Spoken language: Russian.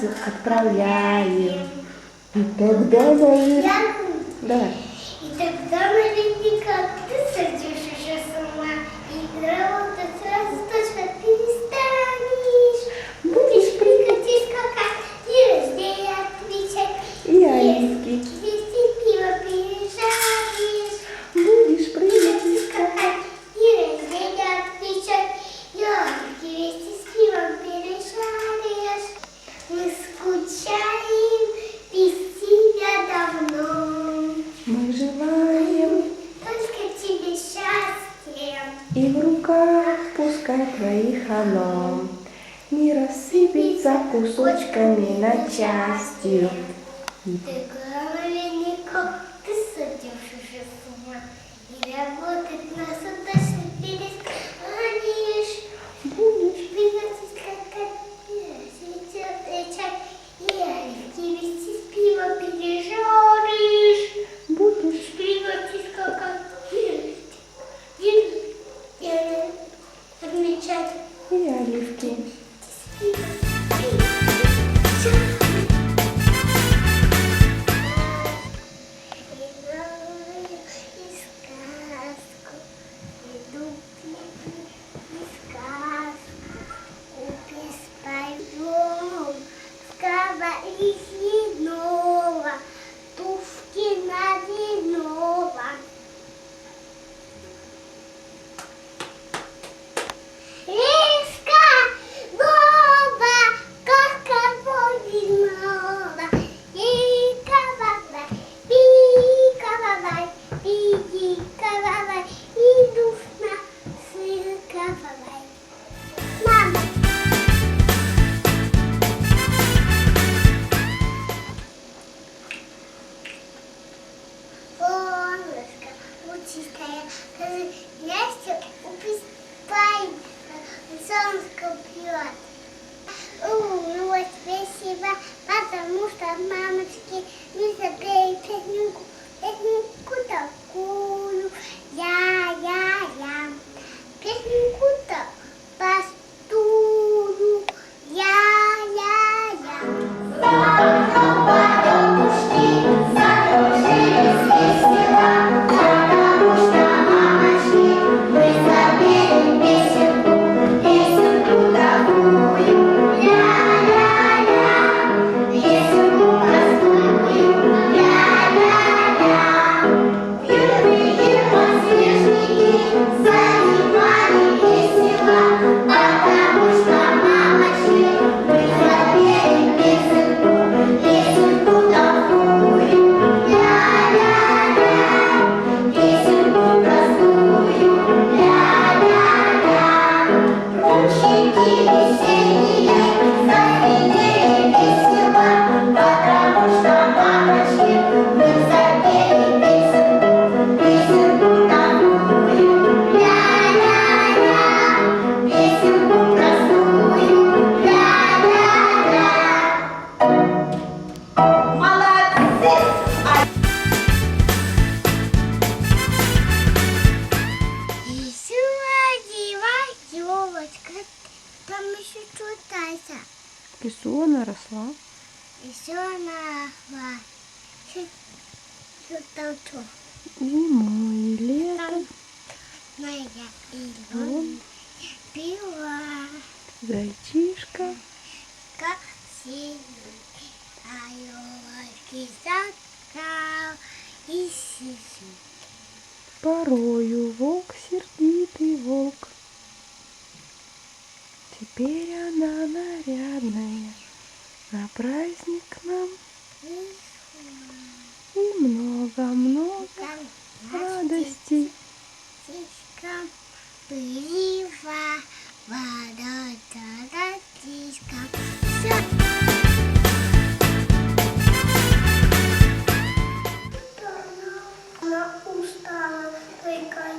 сразу отправляем. И тогда наверх... Я... Давай. И тогда наверняка ты сойдешь уже с ума. И Мы желаем Только тебе счастья. И в руках пускай твоих оно Не рассыпется кусочками на части. Ты наверняка ты сойдешь уже с ума. И работать нас удачно перестанешь. Лучистое, скажи, Настя, упистай, солнышко пьет. Ну вот, спасибо, потому что мамочки не запели Что-то что. Зимой и летом Моя Илона пила, зайчишка как синий, а елочки закал и сиси. Порою волк сердитый волк. Теперь она нарядная на праздник нам и много-много радостей. Пылива, вода. Всё. Она устала, только